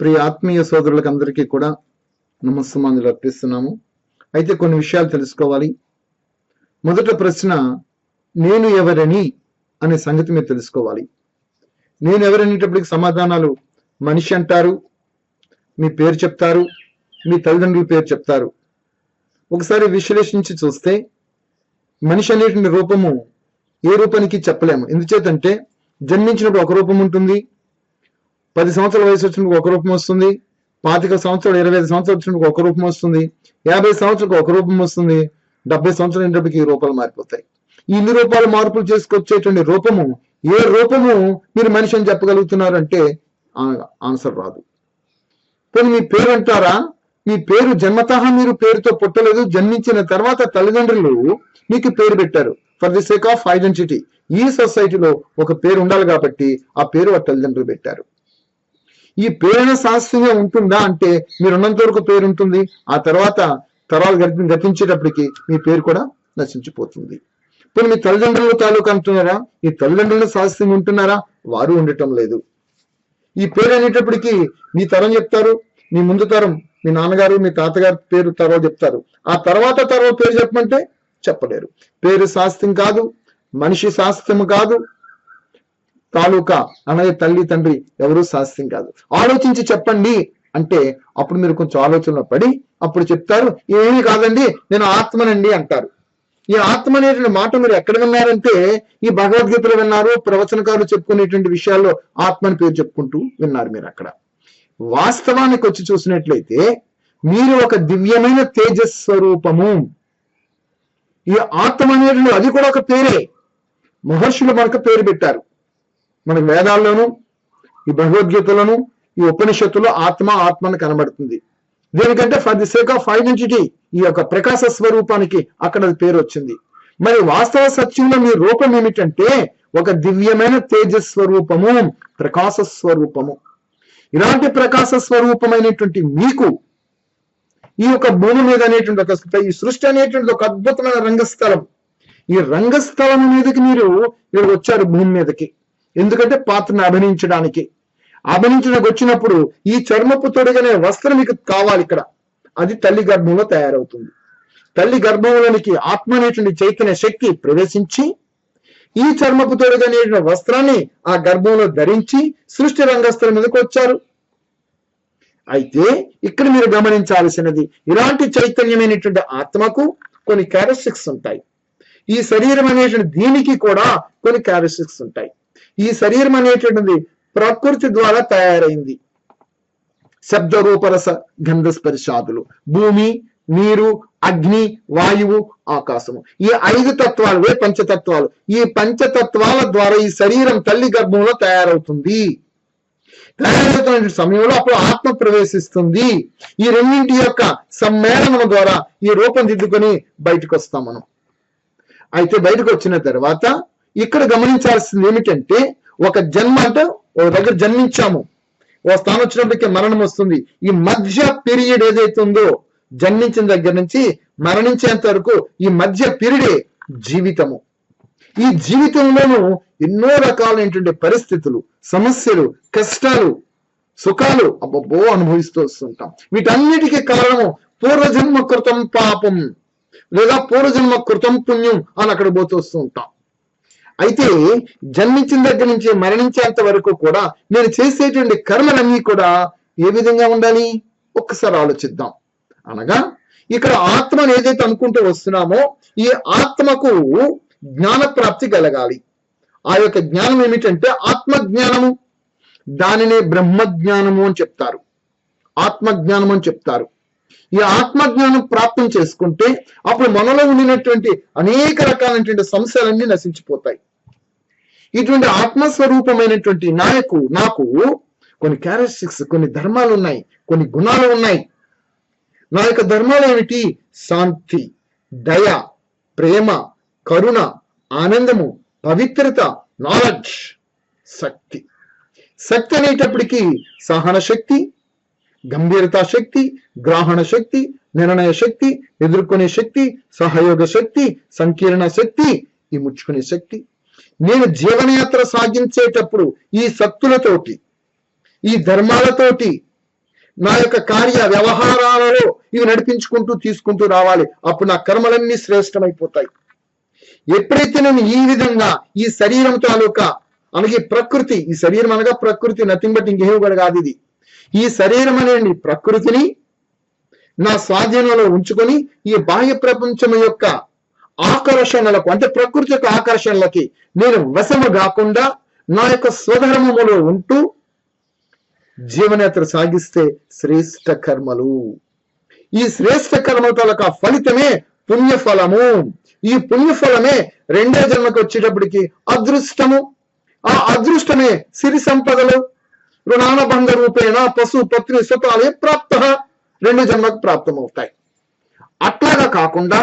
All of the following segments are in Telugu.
ప్రియ ఆత్మీయ సోదరులకు అందరికీ కూడా నమస్సమానులు అర్పిస్తున్నాము. అయితే కొన్ని విషయాలు తెలుసుకోవాలి. మొదట ప్రశ్న నేను ఎవరని అనే సంగతి మీరు తెలుసుకోవాలి. నేను ఎవరనేటప్పటికి సమాధానాలు మనిషి అంటారు మీ పేరు చెప్తారు మీ తల్లిదండ్రుల పేరు చెప్తారు. ఒకసారి విశ్లేషించి చూస్తే మనిషి అనేటువంటి రూపము ఏ రూపానికి చెప్పలేము. ఎందుచేతంటే జన్మించినప్పుడు ఒక రూపం ఉంటుంది పది సంవత్సరాల వయసు వచ్చినప్పుడు ఒక రూపం వస్తుంది పాతిక సంవత్సరాలు ఇరవై ఐదు సంవత్సరాలు వచ్చినప్పుడు ఒక రూపం వస్తుంది యాభై సంవత్సరాలకు ఒక రూపం వస్తుంది డెబ్బై సంవత్సరాలు అయినప్పటికీ రూపాలు మారిపోతాయి. ఇన్ని రూపాలు మార్పులు చేసుకొచ్చేటువంటి రూపము ఏ రూపము మీరు మనిషి అని చెప్పగలుగుతున్నారంటే ఆన్సర్ రాదు. కానీ మీ పేరు అంటారా? మీ పేరు జన్మతః మీరు పేరుతో పుట్టలేదు జన్మించిన తర్వాత తల్లిదండ్రులు మీకు పేరు పెట్టారు. For the sake of identity ఈ సొసైటీలో ఒక పేరు ఉండాలి కాబట్టి ఆ పేరు ఆ తల్లిదండ్రులు పెట్టారు. ఈ పేరున శాస్త్రీయంగా ఉంటుందా అంటే మీరు ఉన్నంత వరకు పేరు ఉంటుంది. ఆ తర్వాత తరాలు గతి గతించేటప్పటికి మీ పేరు కూడా నశించిపోతుంది. ఇప్పుడు మీ తల్లిదండ్రుల తాలూకు అంటున్నారా? ఈ తల్లిదండ్రుల శాస్త్రీయంగా ఉంటున్నారా? వారు ఉండటం లేదు. ఈ పేరు అనేటప్పటికి మీ తరం చెప్తారు మీ ముందు తరం మీ నాన్నగారు మీ తాతగారు పేరు తర్వాత చెప్తారు. ఆ తర్వాత తర్వాత పేరు చెప్పమంటే చెప్పలేరు. పేరు శాస్త్రం కాదు మనిషి శాస్త్రం కాదు తాలూకా అనగా తల్లి తండ్రి ఎవరు శాస్త్రం కాదు. ఆలోచించి చెప్పండి అంటే అప్పుడు మీరు కొంచెం ఆలోచనలో పడి అప్పుడు చెప్తారు ఏమీ కాదండి నేను ఆత్మనండి అంటారు. ఈ ఆత్మ అనేటువంటి మాట మీరు ఎక్కడ విన్నారంటే ఈ భగవద్గీతలో విన్నారు ప్రవచనకారులు చెప్పుకునేటువంటి విషయాల్లో ఆత్మని పేరు చెప్పుకుంటూ విన్నారు మీరు అక్కడ. వాస్తవానికి వచ్చి చూసినట్లయితే మీరు ఒక దివ్యమైన తేజస్ స్వరూపము ఈ ఆత్మ అనేటువంటి అది కూడా ఒక పేరే. మహర్షులు మనకు పేరు పెట్టారు. మన వేదాల్లోనూ ఈ భగవద్గీతలోను ఈ ఉపనిషత్తులో ఆత్మ ఆత్మను కనబడుతుంది. దేనికంటే for the sake of identity ఈ యొక్క ప్రకాశ స్వరూపానికి అక్కడ పేరు వచ్చింది. మరి వాస్తవ సత్యంలో మీ రూపం ఏమిటంటే ఒక దివ్యమైన తేజస్ స్వరూపము ప్రకాశ స్వరూపము. ఇలాంటి ప్రకాశ స్వరూపమైనటువంటి మీకు ఈ యొక్క భూమి మీద అనేటువంటి ఒక ఈ సృష్టి అనేటువంటి ఒక అద్భుతమైన రంగస్థలం. ఈ రంగస్థలం మీదకి మీరు మీరు వచ్చారు భూమి మీదకి. ఎందుకంటే పాత్రను అభినయించడానికి. అభినయించడానికి వచ్చినప్పుడు ఈ చర్మపు తొడిగనే వస్త్రం మీకు కావాలి ఇక్కడ. అది తల్లి గర్భంలో తయారవుతుంది. తల్లి గర్భంలోనికి ఆత్మ అనేటువంటి చైతన్య శక్తి ప్రవేశించి ఈ చర్మపు తొడిగనేటువంటి వస్త్రాన్ని ఆ గర్భంలో ధరించి సృష్టి రంగస్థలం మీదకి వచ్చారు. అయితే ఇక్కడ మీరు గమనించాల్సినది ఇలాంటి చైతన్యమైనటువంటి ఆత్మకు కొన్ని క్యారెస్టిక్స్ ఉంటాయి. ఈ శరీరం అనేటువంటి దీనికి కూడా కొన్ని క్యారెస్టిక్స్ ఉంటాయి. ఈ శరీరం అనేటువంటిది ప్రకృతి ద్వారా తయారైంది. శబ్ద రూపరస గంధ స్పర్శాదులు భూమి నీరు అగ్ని వాయువు ఆకాశము. ఈ ఐదు తత్వాలు పంచతత్వాలు. ఈ పంచతత్వాల ద్వారా ఈ శరీరం తల్లి గర్భంలో తయారవుతుంది. తయారవుతున్న సమయంలో అప్పుడు ఆత్మ ప్రవేశిస్తుంది. ఈ రెండింటి యొక్క సమ్మేళనం ద్వారా ఈ రూపం దిద్దుకొని బయటకు వస్తాం మనం. అయితే బయటకు వచ్చిన తర్వాత ఇక్కడ గమనించాల్సింది ఏమిటంటే ఒక జన్మ అంటే ఒక దగ్గర జన్మించాము. ఓ స్థానం వచ్చినప్పటికీ మరణం వస్తుంది. ఈ మధ్య పీరియడ్ ఏదైతే ఉందో జన్మించిన దగ్గర నుంచి మరణించేంత వరకు ఈ మధ్య పీరియడే జీవితము. ఈ జీవితంలోనూ ఎన్నో రకాలైనటువంటి పరిస్థితులు సమస్యలు కష్టాలు సుఖాలు అబ్బబ్బో అనుభవిస్తూ వస్తుంటాం. వీటన్నిటికీ కారణము పూర్వజన్మ కృతం పాపం లేదా పూర్వజన్మ కృతం పుణ్యం అని అక్కడ పోతూ వస్తూ ఉంటాం. అయితే జన్మించిన దగ్గర నుంచి మరణించేంత వరకు కూడా నేను చేసేటువంటి కర్మలన్నీ కూడా ఏ విధంగా ఉండాలి? ఒక్కసారి ఆలోచిద్దాం. అనగా ఇక్కడ ఆత్మను ఏదైతే అనుకుంటూ వస్తున్నామో ఈ ఆత్మకు జ్ఞాన ప్రాప్తి కలగాలి. ఆ యొక్క జ్ఞానం ఏమిటంటే ఆత్మ జ్ఞానము దానినే బ్రహ్మ జ్ఞానము అని చెప్తారు. ఆత్మజ్ఞానము అని చెప్తారు. ఈ ఆత్మజ్ఞానం ప్రాప్తం చేసుకుంటే అప్పుడు మనలో ఉండినటువంటి అనేక రకాలైనటువంటి సమస్యలన్నీ నశించిపోతాయి. ఇటువంటి ఆత్మస్వరూపమైనటువంటి నాయకు నాకు కొన్ని క్యారెక్టరిస్టిక్స్ కొన్ని ధర్మాలు ఉన్నాయి కొన్ని గుణాలు ఉన్నాయి. నా యొక్క ధర్మాలు ఏమిటి? శాంతి దయ ప్రేమ కరుణ ఆనందము పవిత్రత నాలెడ్జ్ శక్తి. శక్తి అనేటప్పటికీ సహన శక్తి గంభీరత శక్తి గ్రహణ శక్తి నిర్ణయ శక్తి ఎదుర్కొనే శక్తి సహయోగ శక్తి సంకీర్ణ శక్తి ఈ ముచ్చుకునే శక్తి నేను జీవనయాత్ర సాగించేటప్పుడు ఈ సత్తులతోటి ఈ ధర్మాలతోటి నా యొక్క కార్య వ్యవహారాలలో ఇవి నడిపించుకుంటూ తీసుకుంటూ రావాలి. అప్పుడు నా కర్మలన్నీ శ్రేష్టమైపోతాయి. ఎప్పుడైతే నేను ఈ విధంగా ఈ శరీరం తాలూకా అలాగే ప్రకృతి ఈ శరీరం అనగా ప్రకృతి నథింగ్ బట్ ఇంకేమి కూడా కాదు ఇది. ఈ శరీరం అనే ప్రకృతిని నా స్వాధీనంలో ఉంచుకొని ఈ బాహ్య ప్రపంచం యొక్క ఆకర్షణలకు అంటే ప్రకృతి యొక్క ఆకర్షణలకి నేను వశము కాకుండా నా యొక్క స్వధర్మములో ఉంటూ జీవనయాత్ర సాగిస్తే శ్రేష్ట కర్మలు. ఈ శ్రేష్ట కర్మ తాలూకా ఫలితమే పుణ్యఫలము. ఈ పుణ్యఫలమే రెండో జన్మకు వచ్చేటప్పటికి అదృష్టము. ఆ అదృష్టమే సిరి సంపదలు. రుణానుబంధ రూపేణ పశు పత్ని సుతాలే ప్రాప్త. రెండు జన్మకు ప్రాప్తమవుతాయి. అట్లాగా కాకుండా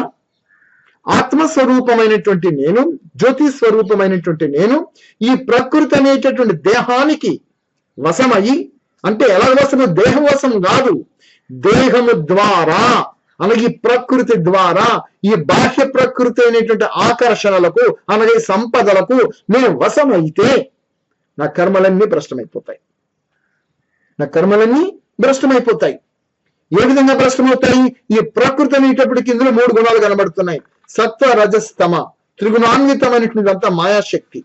ఆత్మస్వరూపమైనటువంటి నేను జ్యోతి స్వరూపమైనటువంటి నేను ఈ ప్రకృతి అనేటటువంటి దేహానికి వశమయ్యి అంటే ఎలా వశము దేహం వశం కాదు దేహము ద్వారా అలాగే ఈ ప్రకృతి ద్వారా ఈ బాహ్య ప్రకృతి అనేటువంటి ఆకర్షణలకు అలాగే సంపదలకు నేను వశమైతే నా కర్మలన్నీ భ్రష్టమైపోతాయి. నా కర్మలన్నీ భ్రష్టమైపోతాయి. ఏ విధంగా భ్రష్టమవుతాయి? ఈ ప్రకృతి అనేటప్పటికి ఇందులో మూడు గుణాలు కనబడుతున్నాయి. సత్వ రజస్తమ త్రిగుణాన్వితమైనటువంటి అంతా మాయాశక్తి.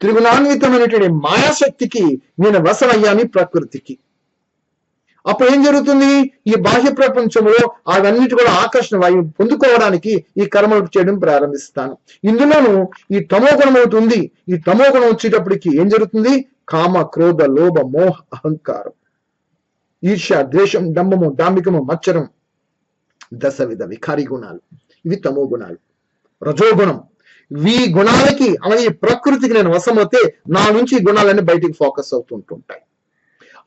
త్రిగుణాన్వితమైనటువంటి మాయాశక్తికి నేను వశమయ్యాని ప్రకృతికి. అప్పుడు ఏం జరుగుతుంది? ఈ బాహ్య ప్రపంచంలో అవన్నిటి కూడా ఆకర్షణ వాయువు పొందుకోవడానికి ఈ కర్మలు చేయడం ప్రారంభిస్తాను. ఇందులోనూ ఈ తమోగుణం అవుతుంది ఈ తమోగుణం వచ్చేటప్పటికి ఏం జరుగుతుంది? కామ క్రోధ లోభ మోహ అహంకారం. ఈర్ష్య ద్వేషం డంబము డాంబికము మచ్చరం దశవిధ వికారి గుణాలు. ఇవి తమో గుణాలు. రజోగుణం. ఈ గుణాలకి అలాగే ప్రకృతికి నేను వశమైతే నా నుంచి ఈ గుణాలన్నీ బయటికి ఫోకస్ అవుతుంటుంటాయి.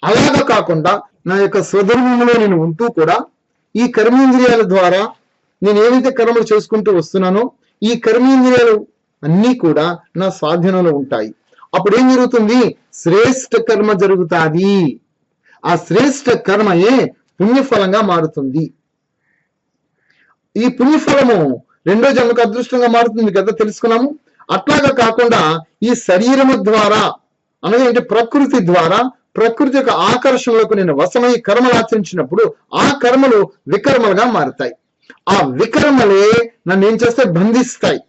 అలాగా కాకుండా నా యొక్క స్వధర్మంలో నేను ఉంటూ కూడా ఈ కర్మేంద్రియాల ద్వారా నేను ఏవైతే కర్మలు చేసుకుంటూ వస్తున్నానో ఈ కర్మేంద్రియాలు అన్నీ కూడా నా స్వాధీనంలో ఉంటాయి. అప్పుడు ఏం జరుగుతుంది? శ్రేష్ఠ కర్మ జరుగుతాది. ఆ శ్రేష్ఠ కర్మయే పుణ్యఫలంగా మారుతుంది. ఈ పుణ్యఫలము రెండో జన్మకు అదృష్టంగా మారుతుంది. కదా తెలుసుకున్నాము. అట్లాగా కాకుండా ఈ శరీరము ద్వారా అనగా ఏంటి? ప్రకృతి ద్వారా ప్రకృతి యొక్క ఆకర్షణలకు నేను వశమై కర్మలు ఆచరించినప్పుడు ఆ కర్మలు వికర్మలుగా మారుతాయి. ఆ వికర్మలే నన్ను ఏం చేస్తే బంధిస్తాయి.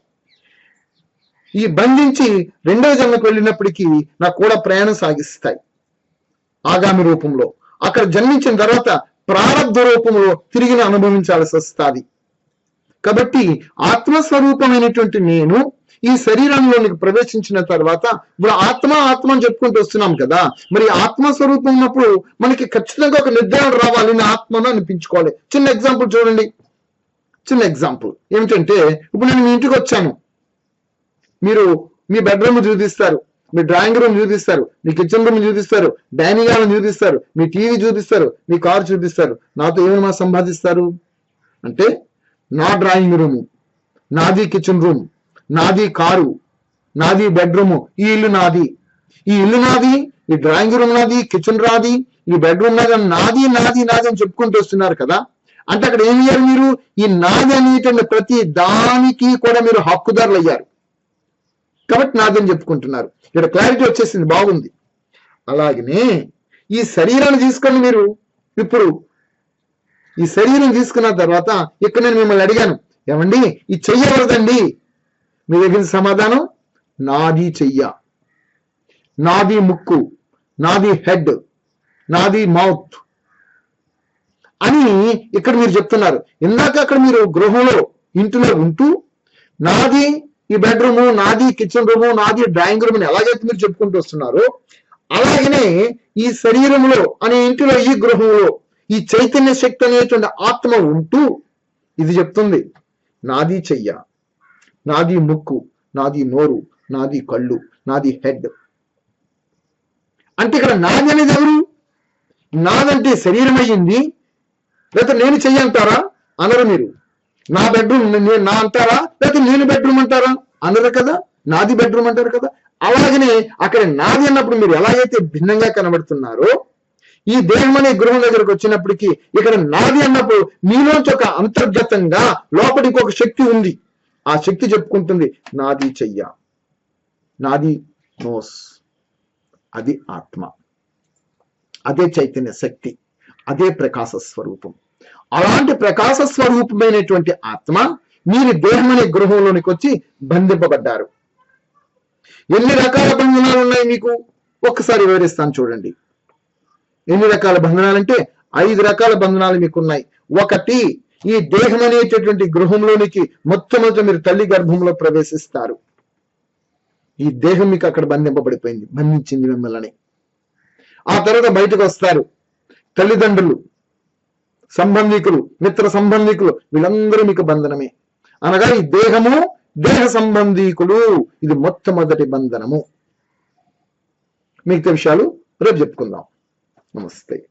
ఈ బంధించి రెండవ జన్మకు వెళ్ళినప్పటికీ నాకు కూడా ప్రయాణం సాగిస్తాయి. ఆగామి రూపంలో. అక్కడ జన్మించిన తర్వాత ప్రారంభ రూపంలో తిరిగి అనుభవించాల్సి వస్తుంది. కాబట్టి ఆత్మస్వరూపమైనటువంటి నేను ఈ శరీరంలోనికి ప్రవేశించిన తర్వాత ఇప్పుడు ఆత్మ ఆత్మ అని చెప్పుకుంటూ వస్తున్నాం కదా. మరి ఆత్మస్వరూపం ఉన్నప్పుడు మనకి ఖచ్చితంగా ఒక నిర్ధారణ రావాలి. నా ఆత్మను అనిపించుకోవాలి. చిన్న ఎగ్జాంపుల్ చూడండి. చిన్న ఎగ్జాంపుల్ ఏమిటంటే ఇప్పుడు నేను మీ ఇంటికి వచ్చాను. మీరు మీ బెడ్రూమ్ చూపిస్తారు మీ డ్రాయింగ్ రూమ్ చూపిస్తారు మీ కిచెన్ రూమ్ చూపిస్తారు డైనింగ్ హాల్ చూపిస్తారు మీ టీవీ చూపిస్తారు మీ కారు చూపిస్తారు. నాతో ఏమైనా మా సంపాదిస్తారు? అంటే నా డ్రాయింగ్ రూమ్ నాది కిచెన్ రూమ్ నాది కారు నాది బెడ్రూమ్ ఈ ఇల్లు నాది. ఈ ఇల్లు నాది ఈ డ్రాయింగ్ రూమ్ నాది కిచెన్ రాది ఈ బెడ్రూమ్ నాది అని నాది నాది నాది అని చెప్పుకుంటూ వస్తున్నారు కదా. అంటే అక్కడ ఏమి చేయాలి మీరు? ఈ నాది అనేటువంటి ప్రతి దానికి కూడా మీరు హక్కుదారులు అయ్యారు కాబట్టి నాదని చెప్పుకుంటున్నారు. ఇక్కడ క్లారిటీ వచ్చేసింది బాగుంది. అలాగనే ఈ శరీరాన్ని తీసుకొని మీరు ఇప్పుడు ఈ శరీరం తీసుకున్న తర్వాత ఇక్కడ నేను మిమ్మల్ని అడిగాను ఏమండి ఇది చెయ్యవలదండి మీ దగ్గర సమాధానం నాది చెయ్య. నాది ముక్కు నాది హెడ్ నాది మౌత్ అని ఇక్కడ మీరు చెప్తున్నారు. ఇందాక అక్కడ మీరు గృహంలో ఇంటిలో ఉంటూ నాది ఈ బెడ్రూమ్ నాది కిచెన్ రూమ్ నాది డ్రాయింగ్ రూమ్ అని ఎలాగైతే మీరు చెప్పుకుంటూ వస్తున్నారో అలాగనే ఈ శరీరంలో అనే ఇంటిలో ఈ గృహంలో ఈ చైతన్య శక్తి అనేటువంటి ఆత్మ ఉంటూ ఇది చెప్తుంది. నాది చెయ్య నాది ముక్కు నాది నోరు నాది కళ్ళు నాది హెడ్ అంటే ఇక్కడ నాది అనేది ఎవరు? నాదంటే శరీరం అయ్యింది లేకపోతే నేను చెయ్యి అంటారా అనరు మీరు. నా బెడ్రూమ్ నేను నా అంటారా? లేకపోతే నేను బెడ్రూమ్ అంటారా? అనరు కదా? నాది బెడ్రూమ్ అంటారు కదా? అలాగనే అక్కడ నాది అన్నప్పుడు మీరు ఎలాగైతే భిన్నంగా కనబడుతున్నారో ఈ దేహం అనే గృహం దగ్గరకు వచ్చినప్పటికీ ఇక్కడ నాది అన్నప్పుడు మీలోంచి ఒక అంతర్గతంగా లోపలికి ఒక శక్తి ఉంది. ఆ శక్తి చెప్పుకుంటుంది నాది చెయ్య. నాది నోస్. అది ఆత్మ. అదే చైతన్య శక్తి. అదే ప్రకాశ స్వరూపం. అలాంటి ప్రకాశ స్వరూపమైనటువంటి ఆత్మ మీరు దేహం అనే గృహంలోనికి వచ్చి బంధింపబడ్డారు. ఎన్ని రకాల బంధనాలు ఉన్నాయి మీకు? ఒక్కసారి వివరిస్తాను చూడండి. ఎన్ని రకాల బంధనాలంటే ఐదు రకాల బంధనాలు మీకు ఉన్నాయి ఒకటి ఈ దేహం అనేటటువంటి గృహంలోనికి మొట్టమొదట మీరు తల్లి గర్భంలో ప్రవేశిస్తారు. ఈ దేహం మీకు అక్కడ బంధింపబడిపోయింది బంధించింది మిమ్మల్ని. ఆ తర్వాత బయటకు వస్తారు. తల్లిదండ్రులు సంబంధికులు మిత్ర సంబంధికులు వీళ్ళందరూ మీకు బంధనమే. అనగా ఈ దేహము దేహ సంబంధీకులు. ఇది మొట్టమొదటి బంధనము. మిగతా విషయాలు రేపు చెప్పుకుందాం. నమస్తే.